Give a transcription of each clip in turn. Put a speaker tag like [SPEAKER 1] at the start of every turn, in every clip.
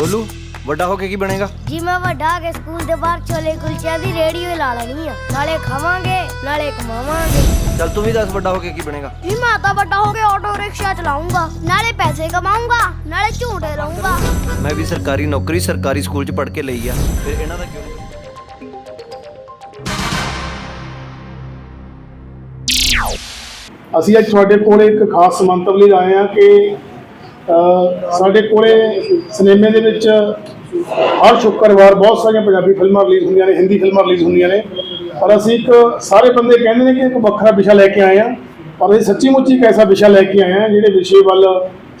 [SPEAKER 1] ਗੋਲੂ ਵੱਡਾ ਹੋ ਕੇ ਕੀ ਬਣੇਗਾ?
[SPEAKER 2] ਜੀ ਮੈਂ ਵੱਡਾ ਕੇ ਸਕੂਲ ਦੇ ਬਾਹਰ ਛੋਲੇ ਕੁਲਚਿਆਂ ਦੀ ਰੇਹੜੀ ਲਾ ਲੈਣੀ ਆ ਨਾਲੇ ਖਾਵਾਂਗੇ ਨਾਲੇ ਕਮਾਵਾਂਗੇ।
[SPEAKER 1] ਚੱਲ ਤੂੰ ਵੀ ਦੱਸ ਵੱਡਾ ਹੋ ਕੇ ਕੀ ਬਣੇਗਾ?
[SPEAKER 2] ਜੀ ਮੈਂ ਤਾਂ ਵੱਡਾ ਹੋ ਕੇ ਆਟੋ ਰਿਕਸ਼ਾ ਚਲਾਉਂਗਾ ਨਾਲੇ ਪੈਸੇ ਕਮਾਉਂਗਾ ਨਾਲੇ ਝੂਟੇ ਲਾਉਂਗਾ
[SPEAKER 1] ਮੈਂ ਵੀ ਸਰਕਾਰੀ ਨੌਕਰੀ ਸਰਕਾਰੀ ਸਕੂਲ 'ਚ ਪੜ੍ਹ ਕੇ ਲਈ ਆ। ਫਿਰ ਇਹਨਾਂ ਦਾ ਕਿਉਂ ਨਹੀਂ?
[SPEAKER 3] ਅਸੀਂ ਅੱਜ ਤੁਹਾਡੇ ਕੋਲ ਇੱਕ ਖਾਸ ਸਮੰਤਵ ਲਈ ਆਏ ਹਾਂ ਕਿ ਸਾਡੇ ਕੋਲੇ ਸਿਨੇਮੇ ਦੇ ਵਿੱਚ ਹਰ ਸ਼ੁੱਕਰਵਾਰ ਬਹੁਤ ਸਾਰੀਆਂ ਪੰਜਾਬੀ ਫਿਲਮਾਂ ਰਿਲੀਜ਼ ਹੁੰਦੀਆਂ ਨੇ ਹਿੰਦੀ ਫਿਲਮਾਂ ਰਿਲੀਜ਼ ਹੁੰਦੀਆਂ ਨੇ। ਪਰ ਅਸੀਂ ਇੱਕ ਸਾਰੇ ਬੰਦੇ ਕਹਿੰਦੇ ਨੇ ਕਿ ਇੱਕ ਵੱਖਰਾ ਵਿਸ਼ਾ ਲੈ ਕੇ ਆਏ ਹਾਂ। ਪਰ ਅਸੀਂ ਸੱਚੀ ਮੁੱਚੀ ਇੱਕ ਐਸਾ ਵਿਸ਼ਾ ਲੈ ਕੇ ਆਏ ਹਾਂ ਜਿਹੜੇ ਵਿਸ਼ੇ ਵੱਲ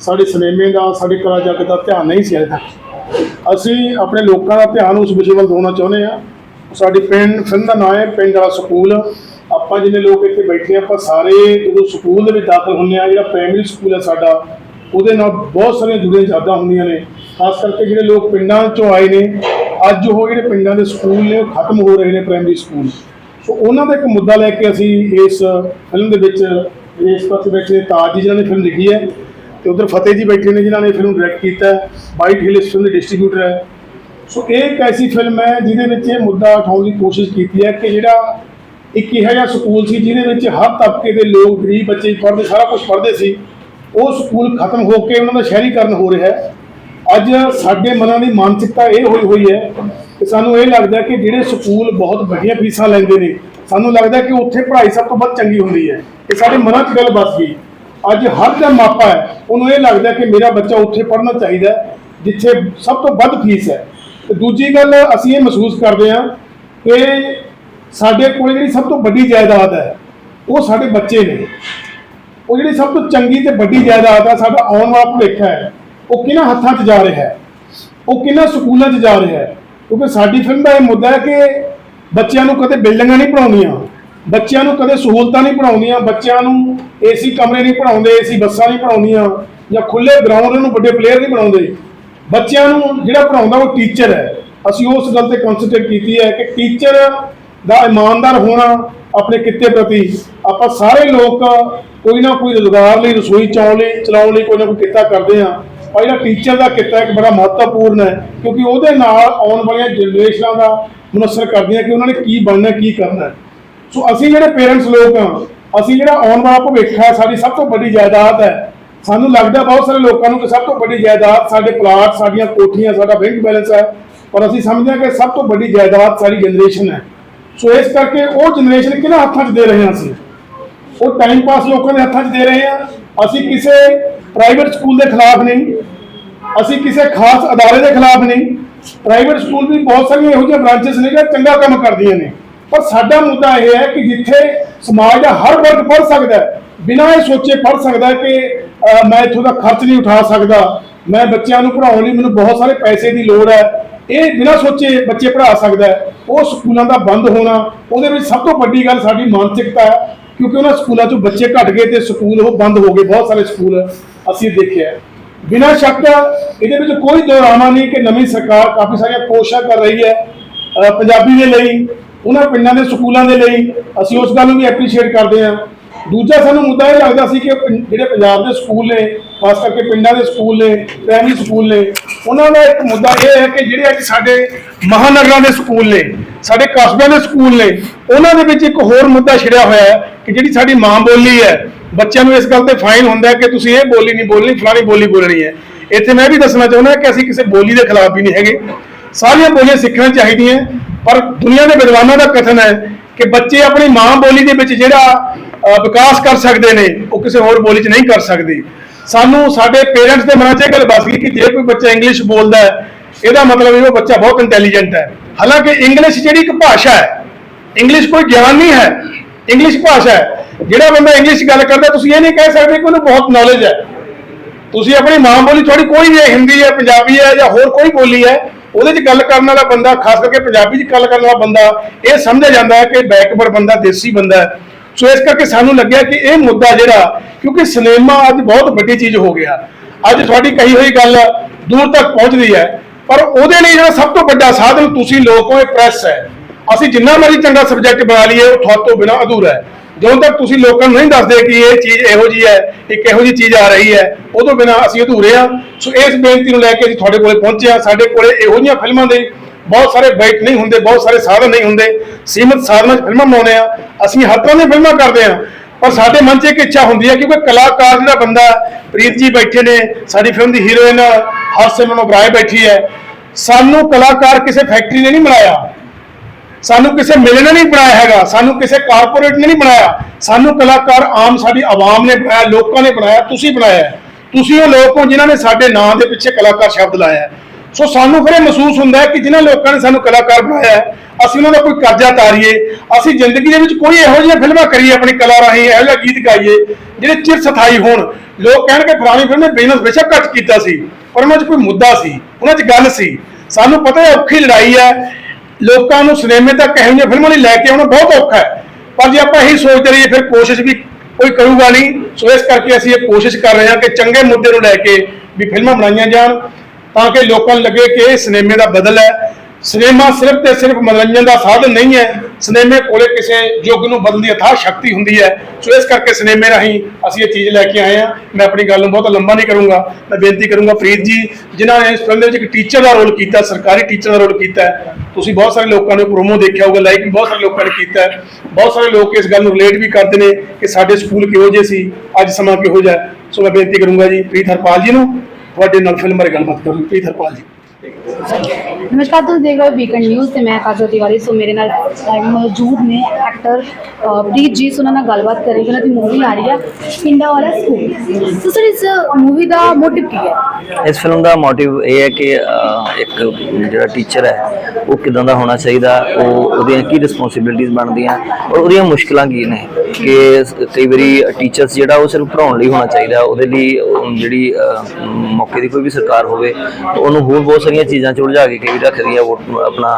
[SPEAKER 3] ਸਾਡੇ ਸਿਨੇਮੇ ਦਾ ਸਾਡੇ ਕਲਾ ਜਗਤ ਦਾ ਧਿਆਨ ਨਹੀਂ ਸੀ ਅਜੇ ਤੱਕ। ਅਸੀਂ ਆਪਣੇ ਲੋਕਾਂ ਦਾ ਧਿਆਨ ਉਸ ਵਿਸ਼ੇ ਵੱਲ ਦਿਵਾਉਣਾ ਚਾਹੁੰਦੇ ਹਾਂ। ਸਾਡੀ ਪਿੰਡ ਫਿਲਮ ਦਾ ਨਾਮ ਹੈ ਪਿੰਡ ਵਾਲਾ ਸਕੂਲ। ਆਪਾਂ ਜਿੰਨੇ ਲੋਕ ਇੱਥੇ ਬੈਠੇ ਹਾਂ, ਆਪਾਂ ਸਾਰੇ ਜਦੋਂ ਸਕੂਲ ਦੇ ਵਿੱਚ ਦਾਖਲ ਹੁੰਦੇ ਆ ਜਿਹੜਾ ਪ੍ਰਾਇਮਰੀ ਸਕੂਲ ਹੈ ਸਾਡਾ ਉਹਦੇ ਨਾਲ ਬਹੁਤ ਸਾਰੀਆਂ ਜੁੜੀਆਂ ਯਾਦਾਂ ਹੁੰਦੀਆਂ ਨੇ। ਖਾਸ ਕਰਕੇ ਜਿਹੜੇ ਲੋਕ ਪਿੰਡਾਂ ਚੋਂ ਆਏ ਨੇ, ਅੱਜ ਉਹ ਜਿਹੜੇ ਪਿੰਡਾਂ ਦੇ ਸਕੂਲ ਨੇ, ਉਹ ਖਤਮ ਹੋ ਰਹੇ ਨੇ ਪ੍ਰਾਇਮਰੀ ਸਕੂਲ ਸੋ ਉਹਨਾਂ ਦਾ ਇੱਕ ਮੁੱਦਾ ਲੈ ਕੇ ਅਸੀਂ ਇਸ ਫਿਲਮ ਦੇ ਵਿੱਚ ਜਿਹੜੇ ਇਸ ਪਾਸੇ ਬੈਠੇ ਤਾਜ ਜੀ ਜਿਨ੍ਹਾਂ ਨੇ ਫਿਲਮ ਲਿਖੀ ਹੈ ਤੇ ਉਧਰ ਫਤਿਹ ਜੀ ਬੈਠੇ ਨੇ ਜਿਨ੍ਹਾਂ ਨੇ ਫਿਲਮ ਡਾਇਰੈਕਟ ਕੀਤਾ ਹੈ। ਵਾਈਟ ਹਿਲ ਇਸ ਫਿਲਮ ਦੇ ਡਿਸਟ੍ਰੀਬਿਊਟਰ ਹੈ। ਸੋ ਇਹ ਇੱਕ ਐਸੀ ਫਿਲਮ ਹੈ ਜਿਹਦੇ ਵਿੱਚ ਇਹ ਮੁੱਦਾ ਉਠਾਉਣ ਦੀ ਕੋਸ਼ਿਸ਼ ਕੀਤੀ ਹੈ ਕਿ ਜਿਹੜਾ ਇੱਕ ਇਹੋ ਜਿਹਾ ਸਕੂਲ ਸੀ ਜਿਹਦੇ ਵਿੱਚ ਹਰ ਤਬਕੇ ਦੇ ਲੋਕ, ਗਰੀਬ ਬੱਚੇ, ਪੜ੍ਹਦੇ, ਸਾਰਾ ਕੁਝ ਪੜ੍ਹਦੇ ਸੀ। ਉਹ ਸਕੂਲ ਖਤਮ ਹੋ ਕੇ ਉਹਨਾਂ ਦਾ ਸ਼ਹਿਰੀਕਰਨ ਹੋ ਰਿਹਾ ਹੈ। ਅੱਜ ਸਾਡੇ ਮਨਾਂ ਦੀ ਮਾਨਸਿਕਤਾ ਇਹ ਹੋਈ ਹੋਈ ਹੈ ਕਿ ਸਾਨੂੰ ਇਹ ਲੱਗਦਾ ਕਿ ਜਿਹੜੇ ਸਕੂਲ ਬਹੁਤ ਵੱਡੀਆਂ ਫੀਸਾਂ ਲੈਂਦੇ ਨੇ, ਸਾਨੂੰ ਲੱਗਦਾ ਕਿ ਉੱਥੇ ਪੜ੍ਹਾਈ ਸਭ ਤੋਂ ਵੱਧ ਚੰਗੀ ਹੁੰਦੀ ਹੈ ਇਹ ਸਾਡੇ ਮਨਾਂ 'ਚ ਗੱਲ ਬਸ ਗਈ। ਅੱਜ ਹਰ ਜਿਹੜਾ ਮਾਪਾ ਹੈ, ਉਹਨੂੰ ਇਹ ਲੱਗਦਾ ਕਿ ਮੇਰਾ ਬੱਚਾ ਉੱਥੇ ਪੜ੍ਹਨਾ ਚਾਹੀਦਾ ਜਿੱਥੇ ਸਭ ਤੋਂ ਵੱਧ ਫੀਸ ਹੈ। ਤੇ ਦੂਜੀ ਗੱਲ ਅਸੀਂ ਇਹ ਮਹਿਸੂਸ ਕਰਦੇ ਹਾਂ ਕਿ ਸਾਡੇ ਕੋਲ ਜਿਹੜੀ ਸਭ ਤੋਂ ਵੱਡੀ ਜਾਇਦਾਦ ਹੈ, ਉਹ ਸਾਡੇ ਬੱਚੇ ਨੇ। ਉਹ ਜਿਹੜੀ ਸਭ ਤੋਂ ਚੰਗੀ ਤੇ ਵੱਡੀ ਜਾਇਦਾਦ ਹੈ ਸਾਡਾ ਆਉਣ ਵਾਲਾ ਭਵਿੱਖ ਹੈ, ਉਹ ਕਿਹਨਾਂ ਹੱਥਾਂ 'ਚ ਜਾ ਰਿਹਾ ਹੈ? ਉਹ ਕਿਹਨਾਂ ਸਕੂਲਾਂ 'ਚ ਜਾ ਰਿਹਾ ਹੈ? ਕਿਉਂਕਿ ਸਾਡੀ ਫਿਲਮ ਦਾ ਇਹ ਮੁੱਦਾ ਹੈ ਕਿ ਬੱਚਿਆਂ ਨੂੰ ਕਦੇ ਬਿਲਡਿੰਗਾਂ ਨਹੀਂ ਪੜਾਉਂਦੀਆਂ ਬੱਚਿਆਂ ਨੂੰ ਕਦੇ ਸਹੂਲਤਾਂ ਨਹੀਂ ਪੜਾਉਂਦੀਆਂ ਬੱਚਿਆਂ ਨੂੰ ਏਸੀ ਕਮਰੇ ਨਹੀਂ ਪੜਾਉਂਦੇ ਏਸੀ ਬੱਸਾਂ ਨਹੀਂ ਪੜਾਉਂਦੀਆਂ ਜਾਂ ਖੁੱਲੇ ਗਰਾਊਂਡ ਨੂੰ ਵੱਡੇ ਪਲੇਅਰ ਨਹੀਂ ਬਣਾਉਂਦੇ। ਬੱਚਿਆਂ ਨੂੰ ਜਿਹੜਾ ਪੜਾਉਂਦਾ ਉਹ ਟੀਚਰ ਹੈ। ਅਸੀਂ ਉਸ ਗੱਲ ਤੇ ਕਨਸੈਂਟਰੇਟ ਕੀਤੀ ਹੈ ਕਿ ਟੀਚਰ ਦਾ ਇਮਾਨਦਾਰ ਹੋਣਾ ਆਪਣੇ ਕਿੱਤੇ ਪ੍ਰਤੀ ਆਪਾਂ ਸਾਰੇ ਲੋਕ ਕੋਈ ਨਾ ਕੋਈ ਰੋਜ਼ਗਾਰ ਲਈ, ਰਸੋਈ ਚਲਾਉਣ ਲਈ ਚਲਾਉਣ ਲਈ ਕੋਈ ਨਾ ਕੋਈ ਕਿੱਤਾ ਕਰਦੇ ਆ ਪਰ ਜਿਹੜਾ ਟੀਚਰ ਦਾ ਕਿੱਤਾ ਇੱਕ ਬੜਾ ਮਹੱਤਵਪੂਰਨ ਹੈ, ਕਿਉਂਕਿ ਉਹਦੇ ਨਾਲ ਆਉਣ ਵਾਲੀਆਂ ਜਨਰੇਸ਼ਨਾਂ ਦਾ ਮੁਨਸਰ ਕਰਦੀਆਂ ਕਿ ਉਹਨਾਂ ਨੇ ਕੀ ਬਣਨਾ, ਕੀ ਕਰਨਾ ਸੋ ਅਸੀਂ ਜਿਹੜੇ ਪੇਰੈਂਟਸ ਲੋਕ ਹਾਂ, ਅਸੀਂ ਜਿਹੜਾ ਆਉਣ ਵਾਲਾ ਭਵਿੱਖ ਹੈ, ਸਾਡੀ ਸਭ ਤੋਂ ਵੱਡੀ ਜਾਇਦਾਦ ਹੈ। ਸਾਨੂੰ ਲੱਗਦਾ ਬਹੁਤ ਸਾਰੇ ਲੋਕਾਂ ਨੂੰ ਕਿ ਸਭ ਤੋਂ ਵੱਡੀ ਜਾਇਦਾਦ ਸਾਡੇ ਪਲਾਟ ਸਾਡੀਆਂ ਕੋਠੀਆਂ, ਸਾਡਾ ਬੈਂਕ ਬੈਲੈਂਸ ਹੈ। ਪਰ ਅਸੀਂ ਸਮਝਦੇ ਹਾਂ ਕਿ ਸਭ ਤੋਂ ਵੱਡੀ ਜਾਇਦਾਦ ਸਾਡੀ ਜਨਰੇਸ਼ਨ ਹੈ। ਸੋ ਇਸ ਕਰਕੇ ਉਹ ਜਨਰੇਸ਼ਨ ਕਿਹਨਾਂ ਹੱਥਾਂ 'ਚ ਦੇ ਰਹੇ ਹਾਂ ਅਸੀਂ? ਉਹ ਟਾਈਮ ਪਾਸ ਲੋਕਾਂ ਦੇ ਹੱਥਾਂ 'ਚ ਦੇ ਰਹੇ ਹਾਂ ਅਸੀਂ ਕਿਸੇ ਪ੍ਰਾਈਵੇਟ ਸਕੂਲ ਦੇ ਖਿਲਾਫ ਨਹੀਂ। ਅਸੀਂ ਕਿਸੇ ਖਾਸ ਅਦਾਰੇ ਦੇ ਖਿਲਾਫ ਨਹੀਂ। ਪ੍ਰਾਈਵੇਟ ਸਕੂਲ ਵੀ ਬਹੁਤ ਸਾਰੀਆਂ ਇਹੋ ਜਿਹੀਆਂ ਬ੍ਰਾਂਚਸ ਨੇ ਜਿਹੜਾ ਚੰਗਾ ਕੰਮ ਕਰਦੀਆਂ ਨੇ। ਪਰ ਸਾਡਾ ਮੁੱਦਾ ਇਹ ਹੈ ਕਿ ਜਿੱਥੇ ਸਮਾਜ ਦਾ ਹਰ ਵਰਗ ਪੜ੍ਹ ਸਕਦਾ ਹੈ, ਬਿਨਾਂ ਇਹ ਸੋਚੇ ਪੜ੍ਹ ਸਕਦਾ ਕਿ ਮੈਂ ਇੱਥੋਂ ਦਾ ਖਰਚ ਨਹੀਂ ਉਠਾ ਸਕਦਾ, ਮੈਂ ਬੱਚਿਆਂ ਨੂੰ ਪੜ੍ਹਾਉਣ ਲਈ ਮੈਨੂੰ ਬਹੁਤ ਸਾਰੇ ਪੈਸੇ ਦੀ ਲੋੜ ਹੈ। ਇਹ ਬਿਨਾਂ ਸੋਚੇ ਬੱਚੇ ਪੜ੍ਹਾ ਸਕਦਾ ਉਹ ਸਕੂਲਾਂ ਦਾ ਬੰਦ ਹੋਣਾ, ਉਹਦੇ ਵਿੱਚ ਸਭ ਤੋਂ ਵੱਡੀ ਗੱਲ ਸਾਡੀ ਮਾਨਸਿਕਤਾ ਹੈ। ਕਿਉਂਕਿ ਉਹਨਾਂ ਸਕੂਲਾਂ ਚੋਂ ਬੱਚੇ ਘਟ ਗਏ ਤੇ ਸਕੂਲ ਉਹ ਬੰਦ ਹੋ ਗਏ, ਬਹੁਤ ਸਾਰੇ ਸਕੂਲ ਅਸੀਂ ਦੇਖਿਆ ਬਿਨਾਂ ਸ਼ੱਕ ਇਹਦੇ ਵਿੱਚ ਕੋਈ ਦੋਰਾਮਾ ਨਹੀਂ ਕਿ ਨਵੀਂ ਸਰਕਾਰ ਕਾਫੀ ਸਾਰੀਆਂ ਕੋਸ਼ਿਸ਼ਾਂ ਕਰ ਰਹੀ ਹੈ ਪੰਜਾਬੀ ਦੇ ਲਈ, ਉਹਨਾਂ ਪਿੰਡਾਂ ਦੇ ਸਕੂਲਾਂ ਦੇ ਲਈ। ਅਸੀਂ ਉਸ ਗੱਲ ਨੂੰ ਵੀ ਐਪਰੀਸ਼ੀਏਟ ਕਰਦੇ ਹਾਂ। ਦੂਜਾ ਸਾਨੂੰ ਮੁੱਦਾ ਇਹ ਲੱਗਦਾ ਸੀ ਕਿ ਪੰ- ਜਿਹੜੇ ਪੰਜਾਬ ਦੇ ਸਕੂਲ ਨੇ, ਖਾਸ ਕਰਕੇ ਪਿੰਡਾਂ ਦੇ ਸਕੂਲ ਨੇ ਪ੍ਰਾਇਮਰੀ ਸਕੂਲ ਨੇ, ਉਹਨਾਂ ਦਾ ਇੱਕ ਮੁੱਦਾ ਇਹ ਹੈ ਕਿ ਜਿਹੜੇ ਅੱਜ ਸਾਡੇ ਮਹਾਨਗਰਾਂ ਦੇ ਸਕੂਲ ਨੇ, ਸਾਡੇ ਕਸਬਿਆਂ ਦੇ ਸਕੂਲ ਨੇ, ਉਹਨਾਂ ਦੇ ਵਿੱਚ ਇੱਕ ਹੋਰ ਮੁੱਦਾ ਛਿੜਿਆ ਹੋਇਆ ਹੈ ਕਿ ਜਿਹੜੀ ਸਾਡੀ ਮਾਂ ਬੋਲੀ ਹੈ, ਬੱਚਿਆਂ ਨੂੰ ਇਸ ਗੱਲ ਤੇ ਫਾਈਨ ਹੁੰਦਾ ਹੈ ਕਿ ਤੁਸੀਂ ਇਹ ਬੋਲੀ ਨਹੀਂ ਬੋਲਣੀ, ਫਲਾਣੀ ਬੋਲੀ ਬੋਲਣੀ ਹੈ। ਇੱਥੇ ਮੈਂ ਵੀ ਦੱਸਣਾ ਚਾਹੁੰਦਾ ਕਿ ਅਸੀਂ ਕਿਸੇ ਬੋਲੀ ਦੇ ਖਿਲਾਫ ਵੀ ਨਹੀਂ ਹੈਗੇ। ਸਾਰੀਆਂ ਬੋਲੀਆਂ ਸਿੱਖਣਾ ਚਾਹੀਦੀਆਂ, ਪਰ ਦੁਨੀਆ ਦੇ ਵਿਦਵਾਨਾਂ ਦਾ ਕਥਨ ਹੈ ਕਿ ਬੱਚੇ ਆਪਣੀ ਮਾਂ ਬੋਲੀ ਦੇ ਵਿੱਚ ਜਿਹੜਾ ਵਿਕਾਸ ਕਰ ਸਕਦੇ ਨੇ, ਉਹ ਕਿਸੇ ਹੋਰ ਬੋਲੀ 'ਚ ਨਹੀਂ ਕਰ ਸਕਦੇ। ਸਾਨੂੰ ਸਾਡੇ ਪੇਰੈਂਟਸ ਦੇ ਮਨਾਂ 'ਚ ਇਹ ਗੱਲ ਬਸ ਗਈ ਕਿ ਜੇ ਕੋਈ ਬੱਚਾ ਇੰਗਲਿਸ਼ ਬੋਲਦਾ ਹੈ, ਇਹਦਾ ਮਤਲਬ ਇਹ ਉਹ ਬੱਚਾ ਬਹੁਤ ਇੰਟੈਲੀਜੈਂਟ ਹੈ। ਹਾਲਾਂਕਿ ਇੰਗਲਿਸ਼ ਜਿਹੜੀ ਇੱਕ ਭਾਸ਼ਾ ਹੈ ਇੰਗਲਿਸ਼ ਕੋਈ ਗਿਆਨ ਨਹੀਂ ਹੈ ਇੰਗਲਿਸ਼ ਭਾਸ਼ਾ ਹੈ। ਜਿਹੜਾ ਬੰਦਾ ਇੰਗਲਿਸ਼ ਗੱਲ ਕਰਦਾ, ਤੁਸੀਂ ਇਹ ਨਹੀਂ ਕਹਿ ਸਕਦੇ ਕਿ ਉਹਨੂੰ ਬਹੁਤ ਨੌਲੇਜ ਹੈ। ਤੁਸੀਂ ਆਪਣੀ ਮਾਂ ਬੋਲੀ ਤੁਹਾਡੀ ਕੋਈ ਵੀ ਹੈ, ਹਿੰਦੀ ਹੈ, ਪੰਜਾਬੀ ਹੈ ਜਾਂ ਹੋਰ ਕੋਈ ਬੋਲੀ ਹੈ, ਉਹਦੇ 'ਚ ਗੱਲ ਕਰਨ ਵਾਲਾ ਬੰਦਾ, ਖਾਸ ਕਰਕੇ ਪੰਜਾਬੀ 'ਚ ਗੱਲ ਕਰਨ ਵਾਲਾ ਬੰਦਾ, ਇਹ ਸਮਝਿਆ ਜਾਂਦਾ ਹੈ ਕਿ ਬੈਕਵਰਡ ਬੰਦਾ, ਦੇਸੀ ਬੰਦਾ ਹੈ। ਸੋ ਇਸ ਕਰਕੇ ਸਾਨੂੰ ਲੱਗਿਆ ਕਿ ਇਹ ਮੁੱਦਾ ਜਿਹੜਾ, ਕਿਉਂਕਿ ਸਿਨੇਮਾ ਅੱਜ ਬਹੁਤ ਵੱਡੀ ਚੀਜ਼ ਹੋ ਗਿਆ। ਅੱਜ ਤੁਹਾਡੀ ਕਹੀ ਹੋਈ ਗੱਲ ਦੂਰ ਤੱਕ ਪਹੁੰਚਦੀ ਹੈ, ਪਰ ਉਹਦੇ ਲਈ ਜਿਹੜਾ ਸਭ ਤੋਂ ਵੱਡਾ ਸਾਧਨ ਤੁਸੀਂ ਲੋਕ ਹੋ ਇਹ ਪ੍ਰੈਸ ਹੈ। ਅਸੀਂ ਜਿੰਨਾ ਮਰਜ਼ੀ ਚੰਗਾ ਸਬਜੈਕਟ ਬਣਾ ਲਈਏ, ਉਹ ਤੁਹਾਡੇ ਤੋਂ ਬਿਨਾ ਅਧੂਰਾ ਹੈ। ਜਦੋਂ ਤੱਕ ਤੁਸੀਂ ਲੋਕਾਂ ਨੂੰ ਨਹੀਂ ਦੱਸਦੇ ਕਿ ਇਹ ਚੀਜ਼ ਇਹੋ ਜੀ ਹੈ, ਇੱਕ ਇਹੋ ਜੀ ਚੀਜ਼ ਆ ਰਹੀ ਹੈ ਉਦੋਂ ਬਿਨਾ ਅਸੀਂ ਅਧੂਰੇ ਆ ਸੋ ਇਸ ਬੇਨਤੀ ਨੂੰ ਲੈ ਕੇ ਅਸੀਂ ਤੁਹਾਡੇ ਕੋਲੇ ਪਹੁੰਚੇ ਆ ਸਾਡੇ ਕੋਲੇ ਇਹੋ ਜਿਹੀਆਂ ਫਿਲਮਾਂ ਦੇ ਬਹੁਤ ਸਾਰੇ ਬਾਈਟ ਨਹੀਂ ਹੁੰਦੇ, ਬਹੁਤ ਸਾਰੇ ਸਾਧਨ ਨਹੀਂ ਹੁੰਦੇ। ਸੀਮਤ ਸਾਧਨਾਂ 'ਚ ਫਿਲਮਾਂ ਬਣਾਉਂਦੇ ਆ ਅਸੀਂ ਹਰ ਤਰ੍ਹਾਂ ਦੀਆਂ ਫਿਲਮਾਂ ਕਰਦੇ ਆ ਪਰ ਸਾਡੇ ਮਨ 'ਚ ਇੱਕ ਇੱਛਾ ਹੁੰਦੀ ਹੈ ਕਿ ਕੋਈ ਕਲਾਕਾਰ ਜਿਹੜਾ ਬੰਦਾ ਪ੍ਰੀਤ ਜੀ ਬੈਠੇ ਨੇ, ਸਾਡੀ ਫਿਲਮ ਦੀ ਹੀਰੋਇਨ ਹਰਸਿਮਰਨ ਉਬਰਾਏ ਬੈਠੀ ਹੈ। ਸਾਨੂੰ ਕਲਾਕਾਰ ਕਿਸੇ ਫੈਕਟਰੀ ਨੇ ਨਹੀਂ ਬਣਾਇਆ। ਸਾਨੂੰ ਕਿਸੇ ਮਿਲਣ ਨੇ ਨਹੀਂ ਬਣਾਇਆ ਹੈਗਾ। ਸਾਨੂੰ ਕਿਸੇ ਕਾਰਪੋਰੇਟ ਨੇ ਨਹੀਂ ਬਣਾਇਆ। ਸਾਨੂੰ ਕਲਾਕਾਰ ਆਮ ਸਾਡੀ ਆਵਾਮ ਨੇ ਬਣਾਇਆ, ਲੋਕਾਂ ਨੇ ਬਣਾਇਆ, ਤੁਸੀਂ ਬਣਾਇਆ। ਤੁਸੀਂ ਉਹ ਲੋਕ ਹੋ ਜਿਨ੍ਹਾਂ ਨੇ ਸਾਡੇ ਨਾਂ ਦੇ ਪਿੱਛੇ ਕਲਾਕਾਰ ਸ਼ਬਦ ਲਾਇਆ ਸੋ ਸਾਨੂੰ ਫਿਰ ਇਹ ਮਹਿਸੂਸ ਹੁੰਦਾ ਹੈ ਕਿ ਜਿਨ੍ਹਾਂ ਲੋਕਾਂ ਨੇ ਸਾਨੂੰ ਕਲਾਕਾਰ ਬਣਾਇਆ ਹੈ, ਅਸੀਂ ਉਹਨਾਂ ਦਾ ਕੋਈ ਕਰਜ਼ਾ ਤਾਰੀਏ ਅਸੀਂ ਜ਼ਿੰਦਗੀ ਦੇ ਵਿੱਚ ਕੋਈ ਇਹੋ ਜਿਹੀਆਂ ਫਿਲਮਾਂ ਕਰੀਏ ਆਪਣੀ ਕਲਾ ਰਾਹੀਂ ਇਹੋ ਜਿਹਾ ਗੀਤ ਗਾਈਏ ਜਿਹੜੇ ਚਿਰ ਸਥਾਈ ਹੋਣ। ਲੋਕ ਕਹਿਣ ਕਿ ਪੁਰਾਣੀ ਫਿਲਮ ਨੇ ਬਿਜ਼ਨਸ ਬੇਸ਼ੱਕ ਘੱਟ ਕੀਤਾ ਸੀ ਪਰ ਉਹਨਾਂ 'ਚ ਕੋਈ ਮੁੱਦਾ ਸੀ ਉਹਨਾਂ 'ਚ ਗੱਲ ਸੀ। ਸਾਨੂੰ ਪਤਾ ਹੈ ਔਖੀ ਲੜਾਈ ਹੈ। ਲੋਕਾਂ ਨੂੰ ਸਿਨੇਮੇ ਤੱਕ ਇਹੋ ਜਿਹੀਆਂ ਫਿਲਮਾਂ ਲਈ ਲੈ ਕੇ ਆਉਣਾ ਬਹੁਤ ਔਖਾ ਹੈ। ਪਰ ਜੇ ਆਪਾਂ ਇਹੀ ਸੋਚਦੇ ਰਹੀਏ ਫਿਰ ਕੋਸ਼ਿਸ਼ ਵੀ ਕੋਈ ਕਰੂਗਾ ਨਹੀਂ। ਸੋ ਇਸ ਕਰਕੇ ਅਸੀਂ ਇਹ ਕੋਸ਼ਿਸ਼ ਕਰ ਰਹੇ ਹਾਂ ਕਿ ਚੰਗੇ ਮੁੱਦੇ ਨੂੰ ਲੈ ਕੇ ਵੀ ਫਿਲਮਾਂ ਬਣਾਈਆਂ ਜਾਣ। ਤਾਂ ਕਿ ਲੋਕਾਂ ਨੂੰ ਲੱਗੇ ਕਿ ਇਹ ਸਿਨੇਮੇ ਦਾ ਬਦਲ ਹੈ। ਸਿਨੇਮਾ ਸਿਰਫ ਤੇ ਸਿਰਫ ਮਨੋਰੰਜਨ ਦਾ ਸਾਧਨ ਨਹੀਂ ਹੈ। ਸਿਨੇਮੇ ਕੋਲੇ ਕਿਸੇ ਯੁੱਗ ਨੂੰ ਬਦਲਣ ਦੀ ਅਥਾਹ ਸ਼ਕਤੀ ਹੁੰਦੀ ਹੈ। ਸੋ ਇਸ ਕਰਕੇ ਸਿਨੇਮੇ ਰਾਹੀਂ ਅਸੀਂ ਇਹ ਚੀਜ਼ ਲੈ ਕੇ ਆਏ ਹਾਂ। ਮੈਂ ਆਪਣੀ ਗੱਲ ਨੂੰ ਬਹੁਤ ਲੰਬਾ ਨਹੀਂ ਕਰੂੰਗਾ। ਮੈਂ ਬੇਨਤੀ ਕਰੂੰਗਾ ਪ੍ਰੀਤ ਜੀ, ਜਿਨ੍ਹਾਂ ਨੇ ਇਸ ਫਿਲਮ ਦੇ ਵਿੱਚ ਇੱਕ ਟੀਚਰ ਦਾ ਰੋਲ ਕੀਤਾ, ਸਰਕਾਰੀ ਟੀਚਰ ਦਾ ਰੋਲ ਕੀਤਾ ਤੁਸੀਂ ਬਹੁਤ ਸਾਰੇ ਲੋਕਾਂ ਨੇ ਪ੍ਰੋਮੋ ਦੇਖਿਆ ਹੋਊਗਾ ਲਾਈਕ ਵੀ ਬਹੁਤ ਸਾਰੇ ਲੋਕਾਂ ਨੇ ਕੀਤਾ ਬਹੁਤ ਸਾਰੇ ਲੋਕ ਇਸ ਗੱਲ ਨੂੰ ਰਿਲੇਟ ਵੀ ਕਰਦੇ ਨੇ ਕਿ ਸਾਡੇ ਸਕੂਲ ਕਿਹੋ ਜਿਹੇ ਸੀ, ਅੱਜ ਸਮਾਂ ਕਿਹੋ ਜਿਹਾ ਸੋ ਮੈਂ ਬੇਨਤੀ ਕਰੂੰਗਾ ਜੀ, ਪ੍ਰੀਤ ਹਰਪਾਲ ਜੀ ਨੂੰ। ਤੁਹਾਡੇ ਨਾਲ ਫਿਲਮ ਬਾਰੇ ਗੱਲਬਾਤ ਕਰੂੰ ਪ੍ਰੀਤ ਹਰਪਾਲ ਜੀ
[SPEAKER 4] ਨਮਸਕਾਰ, ਤੁਸੀਂ ਦੇਖ ਰਹੇ ਹੋ ਵੀਕਐਂਡ ਨਿਊਜ਼ ਤੇ ਮੈਂ ਕਾਜਲ ਤਿਵਾਰੀ ਸੋ ਮੇਰੇ ਨਾਲ ਮੌਜੂਦ ਨੇ ਐਕਟਰ ਪ੍ਰੀਤ ਜੀ, ਸੋ ਉਹਨਾਂ ਨਾਲ ਗੱਲਬਾਤ ਕਰਾਂਗੇ ਉਹਨਾਂ ਦੀ ਮੂਵੀ ਆ ਰਹੀ ਹੈ, ਪਿੰਡਾ ਵਾਲਾ ਸਕੂਲ ਸੋ ਸਰ ਇਸ ਮੂਵੀ ਦਾ ਮੋਟਿਵ ਕੀ ਹੈ?
[SPEAKER 5] ਇਸ ਫਿਲਮ ਦਾ ਮੋਟਿਵ ਇਹ ਹੈ ਕਿ ਇੱਕ ਜਿਹੜਾ ਟੀਚਰ ਹੈ, ਉਹ ਕਿਦਾਂ ਦਾ ਹੋਣਾ ਚਾਹੀਦਾ, ਉਹ ਉਹਦੀਆਂ ਕੀ ਰਿਸਪੌਂਸਿਬਿਲਿਟੀਆਂ ਬਣਦੀਆਂ, ਔਰ ਉਹਦੀਆਂ ਮੁਸ਼ਕਲਾਂ ਕੀ ਨੇ? ਕਿ ਕਈ ਵਾਰੀ ਟੀਚਰਸ ਜਿਹੜਾ, ਉਹ ਸਿਰਫ ਪੜਾਉਣ ਲਈ ਹੋਣਾ ਚਾਹੀਦਾ, ਉਹਦੇ ਲਈ ਜਿਹੜੀ ਮੌਕੇ ਦੀ ਕੋਈ ਵੀ ਸਰਕਾਰ ਹੋਵੇ, ਉਹਨੂੰ ਹੋਰ ਬਹੁਤ ਸਾਰੀਆਂ ਚੀਜ਼ਾਂ 'ਚ ਉਲਝਾ ਕੇ ਕਈ ਰੱਖਦੀ ਹੈ ਵੋਟ ਆਪਣਾ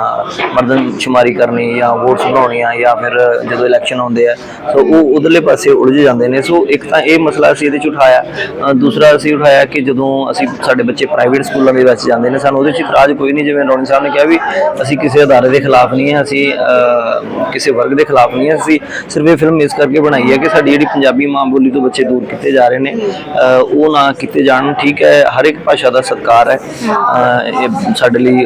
[SPEAKER 5] ਮਰਦਨ ਸ਼ੁਮਾਰੀ ਕਰਨੀ ਜਾਂ ਵੋਟਸ ਬਣਾਉਣੀਆਂ ਜਾਂ ਫਿਰ ਜਦੋਂ ਇਲੈਕਸ਼ਨ ਆਉਂਦੇ ਆ, ਸੋ ਉਹ ਉਧਰਲੇ ਪਾਸੇ ਉਲਝ ਜਾਂਦੇ ਨੇ। ਸੋ ਇੱਕ ਤਾਂ ਇਹ ਮਸਲਾ ਅਸੀਂ ਇਹਦੇ 'ਚ ਉਠਾਇਆ। ਦੂਸਰਾ ਅਸੀਂ ਉਠਾਇਆ ਕਿ ਜਦੋਂ ਅਸੀਂ ਸਾਡੇ ਬੱਚੇ ਪ੍ਰਾਈਵੇਟ ਸਕੂਲਾਂ ਦੇ ਵਿੱਚ ਜਾਂਦੇ ਨੇ, ਸਾਨੂੰ ਉਹਦੇ 'ਚ ਇਤਰਾਜ਼ ਕੋਈ ਨਹੀਂ, ਜਿਵੇਂ ਰੌਣੀ ਸਾਹਿਬ ਨੇ ਕਿਹਾ ਵੀ ਅਸੀਂ ਕਿਸੇ ਅਦਾਰੇ ਦੇ ਖਿਲਾਫ ਨਹੀਂ ਹੈ ਅਸੀਂ ਕਿਸੇ ਵਰਗ ਦੇ ਖਿਲਾਫ ਨਹੀਂ ਹੈ ਅਸੀਂ ਸਿਰਫ ਇਹ ਫਿਲਮ ਇਸ ਕਰਕੇ ਬਣਾਈ ਹੈ ਕਿ ਸਾਡੀ ਜਿਹੜੀ ਪੰਜਾਬੀ ਮਾਂ ਬੋਲੀ ਤੋਂ ਬੱਚੇ ਦੂਰ ਕੀਤੇ ਜਾ ਰਹੇ ਨੇ। ਉਹ ਨਾ ਕੀਤੇ ਜਾਣ, ਠੀਕ ਹੈ, ਹਰ ਇੱਕ ਭਾਸ਼ਾ ਦਾ ਸਤਿਕਾਰ ਹੈ। ਇਹ ਸਾਡੇ ਲਈ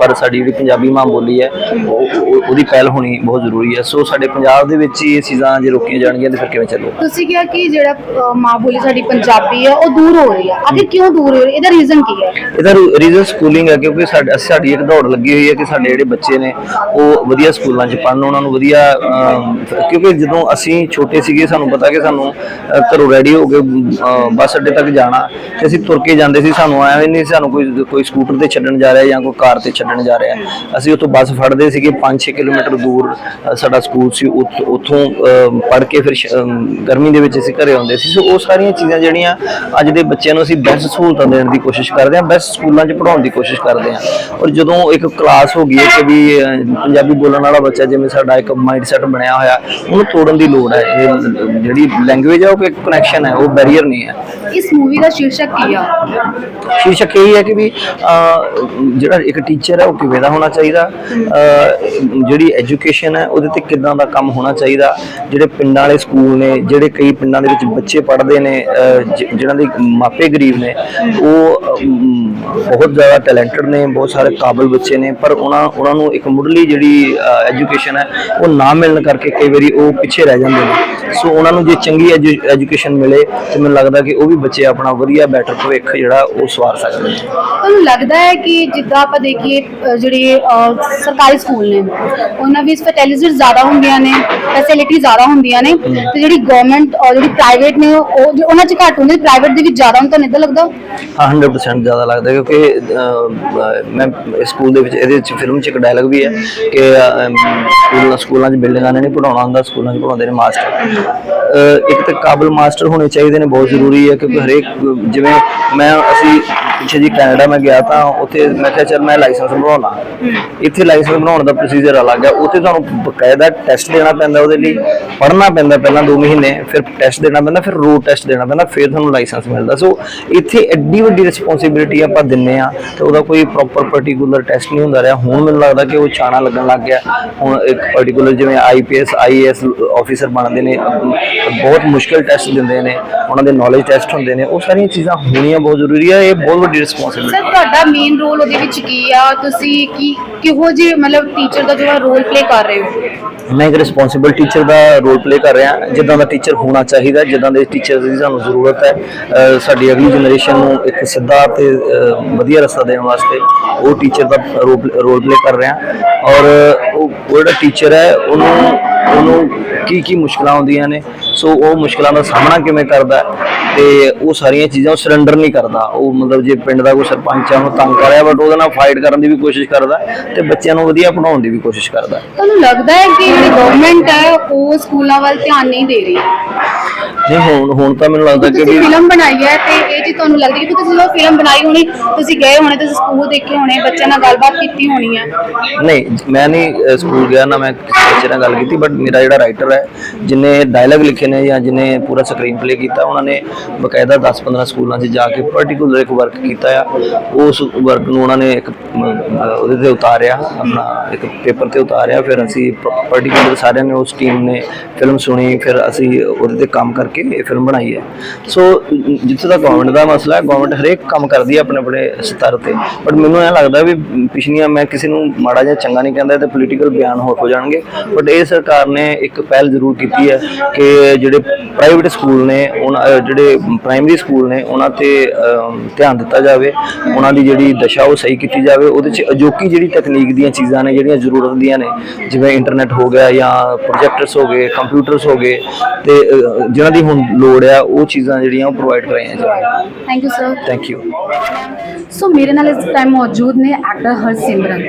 [SPEAKER 5] ਪਰ ਸਾਡੀ ਜਿਹੜੀ ਪੰਜਾਬੀ ਮਾਂ ਬੋਲੀ ਹੈ ਉਹ- ਉਹ- ਉਹਦੀ ਪਹਿਲ ਹੋਣੀ ਬਹੁਤ ਜ਼ਰੂਰੀ ਹੈ। ਸੋ ਸਾਡੇ ਪੰਜਾਬ ਦੇ ਵਿੱਚ ਇਹ ਚੀਜ਼ਾਂ ਜੇ ਰੋਕੀਆਂ ਜਾਣਗੀਆਂ ਤਾਂ ਫਿਰ ਕਿਵੇਂ ਚੱਲੂ?
[SPEAKER 4] ਤੁਸੀਂ ਕਿਹਾ ਕਿ ਜਿਹੜਾ ਮਾਂ ਬੋਲੀ ਸਾਡੀ ਪੰਜਾਬੀ ਹੈ ਉਹ ਦੂਰ ਹੋ ਰਹੀ ਹੈ। ਆਖਿਰ ਕਿਉਂ ਦੂਰ ਹੋ ਰਹੀ ਹੈ? ਇਹਦਾ ਰੀਜ਼ਨ ਕੀ ਹੈ?
[SPEAKER 5] ਇਹਦਾ ਰੀਜ਼ਨ ਸਕੂਲਿੰਗ ਹੈ ਕਿਉਂਕਿ ਸਾਡੇ ਸਾਡੀ ਇੱਕ ਦੌੜ ਲੱਗੀ ਹੋਈ ਹੈ ਕਿ ਸਾਡੇ ਜਿਹੜੇ ਬੱਚੇ ਨੇ ਉਹ ਵਧੀਆ ਸਕੂਲਾਂ 'ਚ ਪੜ੍ਹਨ ਉਹਨਾਂ ਨੂੰ ਵਧੀਆ ਕਿਉਂਕਿ ਜਦੋਂ ਅਸੀਂ ਛੋਟੇ ਸੀਗੇ ਸਾਨੂੰ ਪਤਾ ਕਿ ਸਾਨੂੰ ਘਰੋਂ ਰੈਡੀ ਹੋ ਕੇ ਬੱਸ ਅੱਡੇ ਤੱਕ ਜਾਣਾ ਤੇ ਅਸੀਂ ਤੁਰ ਕੇ ਜਾਂਦੇ ਸੀ ਸਾਨੂੰ ਐਵੇਂ ਨਹੀਂ ਸਾਨੂੰ ਕੋਈ ਕੋਈ ਸਕੂਟਰ ਤੇ ਛੱਡਣ ਜਾ ਰਿਹਾ ਜਾਂ ਕੋਈ ਕਾਰ ਤੇ ਛੱਡਣ ਜਾ ਰਿਹਾ ਅਸੀਂ ਉੱਥੋਂ ਬੱਸ ਫੜਦੇ ਸੀਗੇ 5-6 ਕਿਲੋਮੀਟਰ ਦੂਰ ਸਾਡਾ ਸਕੂਲ ਸੀ ਉੱਥ- ਪੜ੍ਹ ਕੇ ਫਿਰ ਗਰਮੀ ਦੇ ਵਿੱਚ ਅਸੀਂ ਘਰੇ ਆਉਂਦੇ ਸੀ। ਸੋ ਉਹ ਸਾਰੀਆਂ ਚੀਜ਼ਾਂ ਜਿਹੜੀਆਂ ਅੱਜ ਦੇ ਬੱਚਿਆਂ ਨੂੰ ਅਸੀਂ ਬੈਸਟ ਸਹੂਲਤਾਂ ਦੇਣ ਦੀ ਕੋਸ਼ਿਸ਼ ਕਰਦੇ ਹਾਂ ਬੈਸਟ ਸਕੂਲਾਂ 'ਚ ਪੜ੍ਹਾਉਣ ਦੀ ਕੋਸ਼ਿਸ਼ ਕਰਦੇ ਹਾਂ। ਔਰ ਜਦੋਂ ਇੱਕ ਕਲਾਸ ਹੋ ਗਈ ਹੈ ਕਿ ਵੀ ਪੰਜਾਬੀ ਬੋਲਣ ਵਾਲਾ ਬੱਚਾ ਜਿਵੇਂ ਸਾਡਾ ਇੱਕ ਮਾਈਂਡ ਸੈਟ ਬਣਿਆ ਹੋਇਆ ਉਹਨੂੰ ਤੋੜਨ ਦੀ ਲੋੜ ਹੈ। ਇਹ ਜਿਹੜੀ ਲੈਂਗੁਏਜ ਹੈ ਉਹ ਇੱਕ ਕਨੈਕਸ਼ਨ ਹੈ ਉਹ ਬੈਰੀਅਰ ਨਹੀਂ ਹੈ।
[SPEAKER 4] ਇਸ ਮੂਵੀ ਦਾ ਸ਼ੀਰਸ਼ਕ ਕੀ ਆ?
[SPEAKER 5] ਸ਼ੀਰਸ਼ਕ ਇਹ ਹੈ ਕਿ ਵੀ ਜਿਹੜਾ ਇੱਕ ਟੀਚਰ ਹੈ ਉਹ ਕਿਵੇਂ ਦਾ ਹੋਣਾ ਚਾਹੀਦਾ? ਜਿਹੜੀ ਐਜੂਕੇਸ਼ਨ ਹੈ ਉਹਦੇ ਤੇ ਕਿਦਾਂ ਦਾ ਕੰਮ ਹੋਣਾ ਚਾਹੀਦਾ? ਜਿਹੜੇ ਪਿੰਡਾਂ ਵਾਲੇ ਸਕੂਲ ਨੇ ਜਿਹੜੇ ਕਈ ਪਿੰਡਾਂ ਦੇ ਵਿੱਚ ਬੱਚੇ ਪੜ੍ਹਦੇ ਨੇ ਅਹ, ਜਿਨ੍ਹਾਂ ਦੇ ਮਾਪੇ ਗਰੀਬ ਨੇ ਉਹ ਬਹੁਤ ਜ਼ਿਆਦਾ ਟੈਲੈਂਟਡ ਨੇ ਬਹੁਤ ਸਾਰੇ ਕਾਬਿਲ ਬੱਚੇ ਨੇ ਪਰ ਉਹਨਾਂ ਉਹਨਾਂ ਨੂੰ ਇੱਕ ਮੁੱਢਲੀ ਜਿਹੜੀ ਐਜੂਕੇਸ਼ਨ ਹੈ ਉਹ ਨਾ ਮਿਲਣ ਕਰਕੇ ਕਈ ਵਾਰੀ ਉਹ ਪਿੱਛੇ ਰਹਿ ਜਾਂਦੇ ਨੇ। ਸੋ ਉਹਨਾਂ ਨੂੰ ਜੇ ਚੰਗੀ ਐਜੂਕੇਸ਼ਨ ਮਿਲੇ ਤੇ ਮੈਨੂੰ ਲੱਗਦਾ ਕਿ ਉਹ ਵੀ ਬੱਚੇ ਆਪਣਾ ਵਧੀਆ ਬੈਟਰ ਭਵਿੱਖ ਜਿਹੜਾ ਉਹ ਸਵਾਰ ਸਕਦੇ ਨੇ।
[SPEAKER 4] ਤੁਹਾਨੂੰ ਲੱਗਦਾ ਹੈ ਕਿ ਜਿੱਦਾਂ ਆਪਾਂ ਦੇਖੀਏ ਜਿਹੜੇ ਸਰਕਾਰੀ ਸਕੂਲ ਨੇ ਉਹਨਾਂ ਵਿੱਚ ਫੈਸਿਲਿਟੀਜ਼ ਜ਼ਿਆਦਾ ਹੁੰਦੀਆਂ ਨੇ ਫੈਸਿਲਿਟੀ ਜ਼ਿਆਦਾ ਹੁੰਦੀਆਂ ਨੇ ਤੇ ਜਿਹੜੀ ਗਵਰਨਮੈਂਟ ਔਰ ਜਿਹੜੀ ਪ੍ਰਾਈਵੇਟ ਨੇ ਉਹ ਉਹਨਾਂ 'ਚ ਘੱਟ ਹੁੰਦੀ ਪ੍ਰਾਈਵੇਟ ਦੇ ਵਿੱਚ ਜ਼ਿਆਦਾ ਹੁੰਦਾ ਤੁਹਾਨੂੰ ਇਦਾਂ ਲੱਗਦਾ?
[SPEAKER 5] ਹਾਂ 100% ਜ਼ਿਆਦਾ ਲੱਗਦਾ ਕਿਉਂਕਿ ਮੈਂ ਸਕੂਲ ਦੇ ਵਿੱਚ ਇਹਦੇ ਵਿੱਚ ਫਿਲਮ 'ਚ ਇੱਕ ਡਾਇਲੌਗ ਵੀ ਹੈ ਕਿ ਸਕੂਲਾਂ ਸਕੂਲਾਂ 'ਚ ਬਿਲਡਿੰਗਾਂ ਨੇ ਨਹੀਂ ਪੜਾਉਣਾ ਹੁੰਦਾ ਸਕੂਲਾਂ 'ਚ ਪੜਾਉਂਦੇ ਨੇ ਮਾਸਟਰ ਇੱਕ ਤਾਂ ਕਾਬਲ ਮਾਸਟਰ ਹੋਣੇ ਚਾਹੀਦੇ ਨੇ ਬਹੁਤ ਜ਼ਰੂਰੀ ਹੈ ਕਿਉਂਕਿ ਹਰੇਕ ਜਿਵੇਂ ਮੈਂ ਅਸੀਂ ਪਿੱਛੇ ਜੀ ਕੈਨੇਡਾ ਮੈਂ ਗਿਆ ਤਾਂ ਉੱਥੇ ਮੈਂ ਕਿਹਾ ਚਲ ਮੈਂ ਲਾਇਸੈਂਸ ਬਣਾਉਣਾ ਇੱਥੇ ਲਾਇਸੈਂਸ ਬਣਾਉਣ ਦਾ ਪ੍ਰੋਸੀਜਰ ਅਲੱਗ ਹੈ ਉੱਥੇ ਤੁਹਾਨੂੰ ਬਕਾਇਦਾ ਟੈਸਟ ਦੇਣਾ ਪੈਂਦਾ ਉਹਦੇ ਲਈ ਪੜ੍ਹਨਾ ਪੈਂਦਾ ਪਹਿਲਾਂ 2 ਮਹੀਨੇ ਫਿਰ ਟੈਸਟ ਦੇਣਾ ਪੈਂਦਾ ਫਿਰ ਰੋਡ ਟੈਸਟ ਦੇਣਾ ਪੈਂਦਾ ਫਿਰ ਤੁਹਾਨੂੰ ਲਾਇਸੈਂਸ ਮਿਲਦਾ। ਸੋ ਇੱਥੇ ਐਡੀ ਵੱਡੀ ਰਿਸਪੌਂਸਿਬਿਲਿਟੀ ਆਪਾਂ ਦਿੰਨੇ ਆ ਤੇ ਉਹਦਾ ਕੋਈ ਪ੍ਰੋਪਰ ਪਾਰਟਿਕੂਲਰ ਟੈਸਟ ਨਹੀਂ ਹੁੰਦਾ ਰਿਹਾ। ਹੁਣ ਮੈਨੂੰ ਲੱਗਦਾ ਕਿ ਉਹ ਚਾਣਾ ਲੱਗਣ ਲੱਗ ਗਿਆ। ਹੁਣ ਇੱਕ ਪਾਰਟਿਕੂਲਰ ਜਿਵੇਂ ਆਈਪੀਐਸ ਆਈਏਐਸ ਆਫੀਸਰ ਬਣਦੇ ਨੇ ਬਹੁਤ ਮੁਸ਼ਕਲ ਟੈਸਟ ਦਿੰਦੇ ਨੇ ਉਹਨਾਂ ਦੇ ਨੌਲੇਜ ਟੈਸਟ ਹੁੰਦੇ ਨੇ। ਉਹ ਸਾਰੀਆਂ ਚੀਜ਼ਾਂ ਹੋਣੀਆਂ ਬਹੁਤ ਜ਼ਰੂਰੀ ਹੈ ਇਹ ਬਹੁਤ ਵੱਡੀ ਰਿਸਪੌਂਸਿਬਿਲਿਟੀ
[SPEAKER 4] ਸਰ ਤੁਹਾਡਾ ਮੇਨ ਰੋਲ ਉਹਦੇ ਵਿੱਚ ਕੀ ਆ? ਤੁਸੀਂ ਕੀ ਕਿਹੋ ਜਿਹੇ ਮਤਲਬ ਟੀਚਰ ਦਾ ਜਿਹੜਾ ਰੋਲ ਪਲੇ ਕਰ ਰਹੇ ਹੋ?
[SPEAKER 5] ਮੈਂ ਇੱਕ ਰਿਸਪੌਂਸਿਬਲ ਟੀਚਰ ਦਾ ਰੋਲ ਪਲੇ ਕਰ ਰਿਹਾ। ਜਿੱਦਾਂ ਦਾ ਟੀਚਰ ਹੋਣਾ ਚਾਹੀਦਾ ਜਿੱਦਾਂ ਦੇ ਟੀਚਰ ਦੀ ਸਾਨੂੰ ਜ਼ਰੂਰਤ ਹੈ। ਅਹ ਸਾਡੀ ਅਗਲੀ ਜਨਰੇਸ਼ਨ ਨੂੰ ਇੱਕ ਸਿੱਧਾ ਤੇ ਅਹ ਵਧੀਆ ਰਸਤਾ ਦੇਣ ਵਾਸਤੇ ਉਹ ਟੀਚਰ ਦਾ ਰੋਲ ਪਲੇ ਕਰ ਰਿਹਾ। ਔਰ ਉਹ ਉਹ ਜਿਹੜਾ ਟੀਚਰ ਹੈ ਉਹਨੂੰ ਉਹਨੂੰ ਕੀ ਕੀ ਮੁਸ਼ਕਲਾਂ ਆਉਂਦੀਆਂ ਨੇ। ਸੋ ਉਹ ਮੁਸ਼ਕਲਾਂ ਦਾ ਸਾਹਮਣਾ ਕਿਵੇਂ ਕਰਦਾ ਹੈ? ਤੇ ਉਹ ਸਾਰੀਆਂ ਚੀਜ਼ਾਂ ਉਹ ਸਰੈਂਡਰ ਨਹੀਂ ਕਰਦਾ। ਉਹ ਮਤਲਬ ਜੇ ਪਿੰਡ ਦਾ ਕੋਈ ਸਰਪੰਚ ਆ ਉਹਨੂੰ ਤੰਗ ਕਰ ਰਿਹਾ ਬਟ ਉਹਦੇ ਨਾਲ ਫਾਈਟ ਕਰਨ ਦੀ ਵੀ ਕੋਸ਼ਿਸ਼ ਕਰਦਾ ਤੇ ਬੱਚਿਆਂ ਨੂੰ ਵਧੀਆ ਪੜਾਉਣ ਦੀ ਵੀ ਕੋਸ਼ਿਸ਼ ਕਰਦਾ।
[SPEAKER 4] ਤੁਹਾਨੂੰ ਲੱਗਦਾ ਹੈ ਕਿ ਜਿਹੜੀ ਗਵਰਨਮੈਂਟ ਹੈ ਉਹ ਸਕੂਲਾਂ ਵੱਲ ਧਿਆਨ ਨਹੀਂ ਦੇ ਰਹੀ?
[SPEAKER 5] ਨਹੀਂ ਹੁਣ ਹੁਣ ਤਾਂ ਮੈਨੂੰ ਲੱਗਦਾ ਕਿ ਵੀ
[SPEAKER 4] ਫਿਲਮ ਬਣਾਈ ਹੈ ਤੇ ਇਹ ਜੀ ਤੁਹਾਨੂੰ ਲੱਗਦੀ ਕਿ ਤੁਸੀਂ ਜਦੋਂ ਫਿਲਮ ਬਣਾਈ ਹੋਣੀ ਤੁਸੀਂ ਗਏ ਹੋਣੇ ਤੁਸੀਂ ਸਕੂਲ ਦੇਖੇ ਹੋਣੇ ਬੱਚਿਆਂ ਨਾਲ ਗੱਲਬਾਤ ਕੀਤੀ ਹੋਣੀ ਹੈ?
[SPEAKER 5] ਨਹੀਂ ਮੈਂ ਨਹੀਂ ਸਕੂਲ ਗਿਆ ਨਾ ਮੈਂ ਕਿਸੇ ਨਾਲ ਗੱਲ ਕੀਤੀ ਬਟ ਮੇਰਾ ਜਿਹੜਾ ਰਾਈਟਰ ਹੈ ਜਿਨੇ ਡਾਇਲੌਗ ਲਿਖੇ ਨੇ ਜਾਂ ਜਿਨੇ ਪੂਰਾ ਸਕਰੀਨ ਪਲੇ ਕੀਤਾ ਉਹਨਾਂ ਨੇ ਬਕਾਇਦਾ 10-15 ਸਕੂਲਾਂ 'ਚ ਜਾ ਕੇ ਪਾਰਟਿਕੂਲਰ ਇੱਕ ਵਰਕ ਕੀਤਾ ਆ, ਉਸ ਵਰਕ ਨੂੰ ਉਹਨਾਂ ਨੇ ਇੱਕ ਉਹਦੇ ਤੇ ਉਤਾਰਿਆ, ਆਪਣਾ ਇੱਕ ਪੇਪਰ ਤੇ ਉਤਾਰਿਆ, ਫਿਰ ਅਸੀਂ ਪਾਰਟਿਕੂਲਰ ਸਾਰਿਆਂ ਨੇ ਉਸ ਟੀਮ ਨੇ ਫਿਲਮ ਸੁਣੀ, ਫਿਰ ਅਸੀਂ ਉਹਦੇ ਤੇ ਕੰਮ ਕਰਕੇ ਇਹ ਫਿਲਮ ਬਣਾਈ ਹੈ। ਸੋ ਜਿੱਥੇ ਤੱਕ ਗਵਰਨਮੈਂਟ ਦਾ ਮਸਲਾ ਹੈ ਗਵਰਨਮੈਂਟ ਹਰੇਕ ਕੰਮ ਕਰਦੀ ਹੈ ਆਪਣੇ ਆਪਣੇ ਸਤਰ ਤੇ। ਬਟ ਮੈਨੂੰ ਇਹ ਲੱਗਦਾ ਵੀ ਪਿਛਲੀਆਂ ਮੈਂ ਕਿਸੇ ਨੂੰ ਮਾੜਾ ਜਾਂ ਚੰਗਾ ਨਹੀਂ ਕਹਿੰਦਾ ਤੇ ਪੋਲੀਟੀਕਲ ਬਿਆਨ ਹੋਰ ਹੋ ਜਾਣਗੇ। ਬਟ ਇਹ ਸਰਕਾਰ ਨੇ ਇੱਕ ਪਹਿਲ ਜ਼ਰੂਰ ਕੀਤੀ ਹੈ ਕਿ ਜਿਹੜੇ ਪ੍ਰਾਈਵੇਟ ਸਕੂਲ ਨੇ, ਉਹਨਾਂ ਅਹ ਜਿਹੜੇ ਪ੍ਰਾਇਮਰੀ ਸਕੂਲ ਨੇ ਉਹਨਾਂ ਤੇ ਧਿਆਨ ਦਿੱਤਾ ਜਾਵੇ। ਉਹਨਾਂ ਦੀ ਜਿਹੜੀ ਦਸ਼ਾ ਉਹ ਸਹੀ ਕੀਤੀ ਜਾਵੇ। ਉਹਦੇ ਚ ਅਜੋਕੀ ਜਿਹੜੀ ਤਕਨੀਕ ਦੀਆਂ ਚੀਜ਼ਾਂ ਨੇ ਜਿਹੜੀਆਂ ਜ਼ਰੂਰਤ ਦੀਆਂ ਨੇ ਜਿਵੇਂ ਇੰਟਰਨੈਟ ਹੋ ਗਿਆ ਜਾਂ ਪ੍ਰੋਜੈਕਟਰਸ ਹੋ ਗਏ ਕੰਪਿਊਟਰਸ ਹੋ ਗਏ ਤੇ ਜਿਨ੍ਹਾਂ ਦੀ ਹੁਣ ਲੋੜ ਆ ਉਹ ਚੀਜ਼ਾਂ ਜਿਹੜੀਆਂ ਉਹ ਪ੍ਰੋਵਾਈਡ ਕਰਾਈਆਂ ਜਾਣ
[SPEAKER 4] thank you sir
[SPEAKER 5] thank you
[SPEAKER 4] so ਮੇਰੇ ਨਾਲ ਇਸ ਟਾਈਮ ਮੌਜੂਦ ਨੇ ਐਕਟਰ ਹਰਸਿਮਰਨ।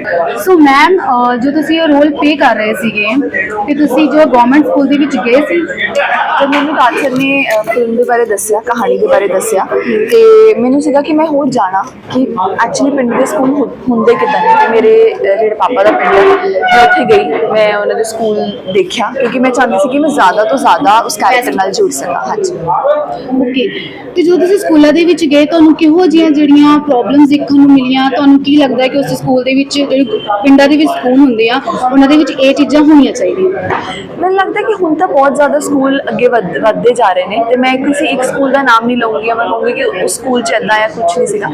[SPEAKER 4] ਸੋ ਮੈਮ ਜੋ ਤੁਸੀਂ ਇਹ ਰੋਲ ਪਲੇ ਕਰ ਰਹੇ ਸੀਗੇ ਤੇ ਤੁਸੀਂ ਜੋ ਗਵਰਨਮੈਂਟ ਸਕੂਲ ਦੇ ਵਿੱਚ ਗਏ ਸੀ?
[SPEAKER 6] ਜਦ ਮੈਨੂੰ ਰਾਜਸਰ ਨੇ ਫਿਲਮ ਦੇ ਬਾਰੇ ਦੱਸਿਆ ਕਹਾਣੀ ਦੇ ਬਾਰੇ ਦੱਸਿਆ ਤੇ ਮੈਨੂੰ ਸੀਗਾ ਕਿ ਮੈਂ ਹੋਰ ਜਾਣਾ ਕਿ ਐਕਚੁਅਲੀ ਪਿੰਡ ਦੇ ਸਕੂਲ ਹੁੰਦੇ ਕਿੱਦਾਂ ਨੇ? ਤੇ ਮੇਰੇ ਜਿਹੜੇ ਪਾਪਾ ਦਾ ਪਿੰਡ ਹੈ ਮੈਂ ਉੱਥੇ ਗਈ ਮੈਂ ਉਹਨਾਂ ਦੇ ਸਕੂਲ ਦੇਖਿਆ ਕਿਉਂਕਿ ਮੈਂ ਚਾਹੁੰਦੀ ਸੀ ਕਿ ਮੈਂ ਜ਼ਿਆਦਾ ਤੋਂ ਜ਼ਿਆਦਾ ਉਸ ਕੈਰੈਕਟਰ ਨਾਲ ਜੁੜ ਸਕਾਂ ਹਾਂਜੀ।
[SPEAKER 4] ਓਕੇ ਤੇ ਜਦੋਂ ਤੁਸੀਂ ਸਕੂਲਾਂ ਦੇ ਵਿੱਚ ਗਏ ਤੁਹਾਨੂੰ ਕਿਹੋ ਜਿਹੀਆਂ ਜਿਹੜੀਆਂ ਪ੍ਰੋਬਲਮਸ ਦੇਖਣ ਨੂੰ ਮਿਲੀਆਂ? ਤੁਹਾਨੂੰ ਕੀ ਲੱਗਦਾ ਕਿ ਉਸ ਸਕੂਲ ਦੇ ਵਿੱਚ ਜਿਹੜੇ ਪਿੰਡਾਂ ਦੇ ਵਿੱਚ ਸਕੂਲ ਹੁੰਦੇ ਆ ਉਹਨਾਂ ਦੇ ਵਿੱਚ ਇਹ ਚੀਜ਼ਾਂ ਹੋਣੀਆਂ ਚਾਹੀਦੀਆਂ?
[SPEAKER 6] ਮੈਨੂੰ ਲੱਗਦਾ ਕਿ ਹੁਣ ਤਾਂ ਬਹੁਤ ਜ਼ਿਆਦਾ ਸਕੂਲ ਅੱਗੇ ਵੱਧ- ਵੱਧਦੇ ਜਾ ਰਹੇ ਨੇ ਤੇ ਮੈਂ ਕਿਸੇ ਇੱਕ ਸਕੂਲ ਦਾ ਨਾਮ ਨਹੀਂ ਲਵਾਂਗੀ ਮੈਂ ਕਹੂੰਗੀ ਕਿ ਉਸ ਸਕੂਲ ਚ ਏਦਾਂ ਆ ਕੁਝ ਨਹੀਂ ਸੀਗਾ।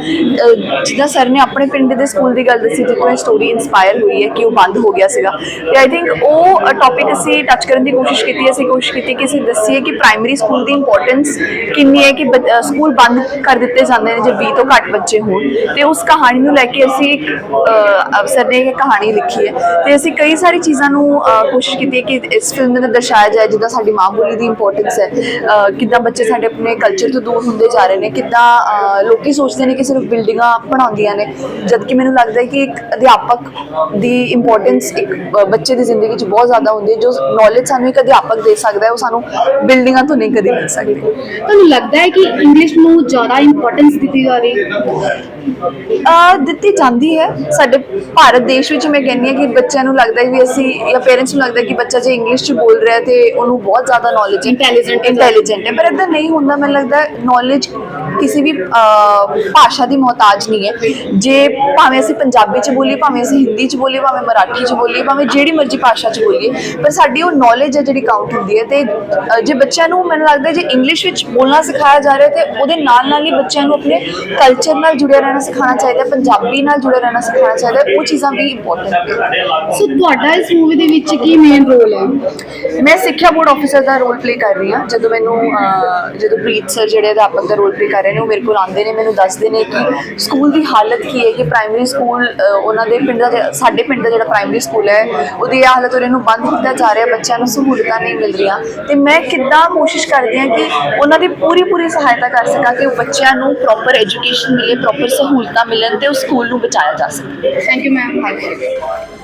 [SPEAKER 6] ਜਿੱਦਾਂ ਸਰ ਨੇ ਆਪਣੇ ਪਿੰਡ ਦੇ ਸਕੂਲ ਦੀ ਗੱਲ ਦੱਸੀ ਜਿੱਥੋਂ ਇਹ ਸਟੋਰੀ ਇਨਸਪਾਇਰ ਹੋਈ ਹੈ ਕਿ ਉਹ ਬੰਦ ਹੋ ਗਿਆ ਸੀਗਾ। ਤੇ ਆਈ ਥਿੰਕ ਉਹ ਟੌਪਿਕ ਅਸੀਂ ਟੱਚ ਕਰਨ ਦੀ ਕੋਸ਼ਿਸ਼ ਕੀਤੀ ਅਸੀਂ ਕੋਸ਼ਿਸ਼ ਕੀਤੀ ਕਿ ਅਸੀਂ ਦੱਸੀਏ ਕਿ ਪ੍ਰਾਇਮਰੀ ਸਕੂਲ ਦੀ ਇੰਪੋਰਟੈਂਸ ਕਿੰਨੀ ਹੈ ਕਿ ਸਕੂਲ ਬੰਦ ਕਰ ਦਿੱਤੇ ਜਾਂਦੇ ਨੇ ਜੇ 20 ਤੋਂ ਘੱਟ ਬੱਚੇ ਹੋਣ। ਤੇ ਉਸ ਕਹਾਣੀ ਨੂੰ ਲੈ ਕੇ ਅਸੀਂ ਇੱਕ ਅਹ, ਅਫਸਰ ਨੇ ਇੱਕ ਕਹਾਣੀ ਲਿਖੀ ਹੈ। ਤੇ ਅਸੀਂ ਕਈ ਸਾਰੀ ਚੀਜ਼ਾਂ ਨੂੰ ਕੋਸ਼ਿਸ਼ ਕੀਤੀ ਹੈ ਕਿ ਇਸ ਫਿਲਮ ਦੇ ਦਰਸਾਇਆ ਜਾਏ ਜਿੱਦਾਂ ਸਾਡੀ ਮਾਂ ਬੋਲੀ ਦੀ ਇੰਪੋਰਟੈਂਸ ਹੈ। ਅਹ, ਕਿੱਦਾਂ ਬੱਚੇ ਸਾਡੇ ਆਪਣੇ ਕਲਚਰ ਤੋਂ ਦੂਰ ਹੁੰਦੇ ਜਾ ਰਹੇ ਨੇ ਕਿੱਦਾਂ ਲੋਕੀ ਸੋਚਦੇ ਨੇ ਕਿ ਸਿਰਫ ਬਿਲਡਿੰਗਾਂ ਬਣਾਉਂਦੀਆਂ ਨੇ। ਜਦ ਕਿ ਮੈਨੂੰ ਲੱਗਦਾ ਹੈ ਕਿ ਇੱਕ ਅਧਿਆਪਕ ਦੀ ਇੰਪੋਰਟੈਂਸ ਇੱਕ ਬੱਚੇ ਦੀ ਜ਼ਿੰਦਗੀ 'ਚ ਬਹੁਤ ਜ਼ਿਆਦਾ ਹੁੰਦੀ ਹੈ ਜੋ ਨੌਲੇਜ ਸਾਨੂੰ ਇੱਕ ਅਧਿਆਪਕ ਦੇ ਸਕਦਾ ਹੈ ਉਹ ਸਾਨੂੰ ਬਿਲਡਿੰਗਾਂ ਤੋਂ ਨਹੀਂ ਕਦੇ ਮਿਲ ਸਕਦੀ।
[SPEAKER 4] ਤੁਹਾਨੂੰ ਲੱਗਦਾ ਹੈ ਕਿ ਇੰਗਲਿਸ਼ ਨੂੰ ਜ਼ਿਆਦਾ ਇੰਪੋਰਟੈਂਸ ਦਿੱਤੀ ਜਾ ਰਹੀ
[SPEAKER 6] ਅਹ ਦਿੱਤੀ ਜਾਂਦੀ ਹੈ। ਸਾਡੇ ਭਾਰਤ ਦੇਸ਼ ਵਿੱਚ ਮੈਂ ਕਹਿੰਦੀ ਹਾਂ ਕਿ ਬੱਚਿਆਂ ਨੂੰ ਲੱਗਦਾ ਹੈ ਵੀ ਅਸੀਂ ਜਾਂ ਪੇਰੈਂਟਸ ਨੂੰ ਲੱਗਦਾ ਹੈ ਕਿ ਬੱਚਾ ਜੇ ਇੰਗਲਿਸ਼ ਚ ਬੋਲ ਰਿਹਾ ਤੇ ਉਹਨੂੰ ਬਹੁਤ ਜ਼ਿਆਦਾ ਨੌਲੇਜ ਹੈ। ਇੰਟੈਲੀਜੈਂਟ ਹੈ। ਪਰ ਇਦਾਂ ਨਹੀਂ ਹੁੰਦਾ। ਮੈਨੂੰ ਲੱਗਦਾ ਨੌਲੇਜ ਕਿਸੇ ਵੀ ਭਾਸ਼ਾ ਦੀ ਮੁਹਤਾਜ ਨਹੀਂ ਹੈ। ਜੇ ਭਾਵੇਂ ਅਸੀਂ ਪੰਜਾਬੀ ਚ ਬੋਲੀਏ ਭਾਵੇਂ ਅਸੀਂ ਹਿੰਦੀ ਚ ਬੋਲੀਏ ਭਾਵੇਂ ਮਰਾਠੀ ਚ ਬੋਲੀਏ ਭਾਵੇਂ ਜਿਹੜੀ ਮਰਜ਼ੀ ਭਾਸ਼ਾ ਚ ਬੋਲੀਏ ਪਰ ਸਾਡੀ ਉਹ ਨੌਲੇਜ ਹੈ ਜਿਹੜੀ ਕਾਊਂਟ ਹੁੰਦੀ ਹੈ। ਤੇ ਜੇ ਬੱਚਿਆਂ ਨੂੰ ਮੈਨੂੰ ਲੱਗਦਾ ਜੇ ਇੰਗਲਿਸ਼ ਵਿੱਚ ਬੋਲਣਾ ਸਿਖਾਇਆ ਜਾ ਰਿਹਾ ਤੇ ਉਹਦੇ ਨਾਲ ਨਾਲ ਹੀ ਬੱਚਿਆਂ ਨੂੰ ਆਪਣੇ ਕਲਚਰ ਨਾਲ ਜੁੜਿਆ ਰਹਿਣਾ ਸਿਖਾਉਣਾ ਚਾਹੀਦਾ ਪੰਜਾਬੀ ਨਾਲ ਜੁੜਿਆ ਰਹਿਣਾ ਸਿਖਾਉਣਾ ਚਾਹੀਦਾ ਉਹ ਚੀਜ਼ਾਂ ਵੀ ਇੰਪੋਰਟੈਂਟ ਹੈ
[SPEAKER 4] ਸੋ ਤੁਹਾਡਾ ਇਸ ਮੂਵੀ ਦੇ ਵਿੱਚ ਕੀ ਮੇਨ ਰੋਲ ਹੈ?
[SPEAKER 6] ਮੈਂ ਸਿੱਖਿਆ ਬੋਰਡ ਆਫੀਸਰ ਦਾ ਰੋਲ ਪਲੇ ਕਰ ਰਹੀ ਹਾਂ। ਜਦੋਂ ਮੈਨੂੰ ਜਦੋਂ ਪ੍ਰੀਤ ਸਰ ਜਿਹੜੇ ਅਧਿਆਪਕ ਦਾ ਰੋਲ ਪਲੇ ਕਰ ਰਹੇ ਨੇ, ਉਹ ਮੇਰੇ ਕੋਲ ਆਉਂਦੇ ਨੇ, ਮੈਨੂੰ ਦੱਸਦੇ ਨੇ ਕਿ ਸਕੂਲ ਦੀ ਹਾਲਤ ਕੀ ਹੈ ਕਿ ਪ੍ਰਾਇਮਰੀ ਸਕੂਲ ਉਹਨਾਂ ਦੇ ਪਿੰਡ ਦਾ, ਸਾਡੇ ਪਿੰਡ ਦਾ ਜਿਹੜਾ ਪ੍ਰਾਇਮਰੀ ਸਕੂਲ ਹੈ, ਉਹਦੀ ਇਹ ਹਾਲਤ ਉਹਨਾਂ ਨੂੰ ਬੰਦ ਕੀਤਾ ਜਾ ਰਿਹਾ, ਬੱਚਿਆਂ ਨੂੰ ਸਹੂਲਤਾਂ ਨਹੀਂ ਮਿਲ ਰਹੀਆਂ। ਤੇ ਮੈਂ ਕਿੱਦਾਂ ਕੋਸ਼ਿਸ਼ ਕਰਦੀ ਹਾਂ ਕਿ ਉਹਨਾਂ ਦੀ ਪੂਰੀ ਪੂਰੀ ਸਹਾਇਤਾ ਕਰ ਸਕਾਂ ਕਿ ਉਹ ਬੱਚਿਆਂ ਨੂੰ ਪ੍ਰੋਪਰ ਐਜੂਕੇਸ਼ਨ ਮਿਲੇ ਪ੍ਰੋਪਰ ਸਹੂਲਤਾਂ ਮਿਲਣ ਤੇ ਉਸ ਸਕੂਲ ਨੂੰ ਬਚਾਇਆ ਜਾ ਸਕੇ।
[SPEAKER 4] Thank you ma'am you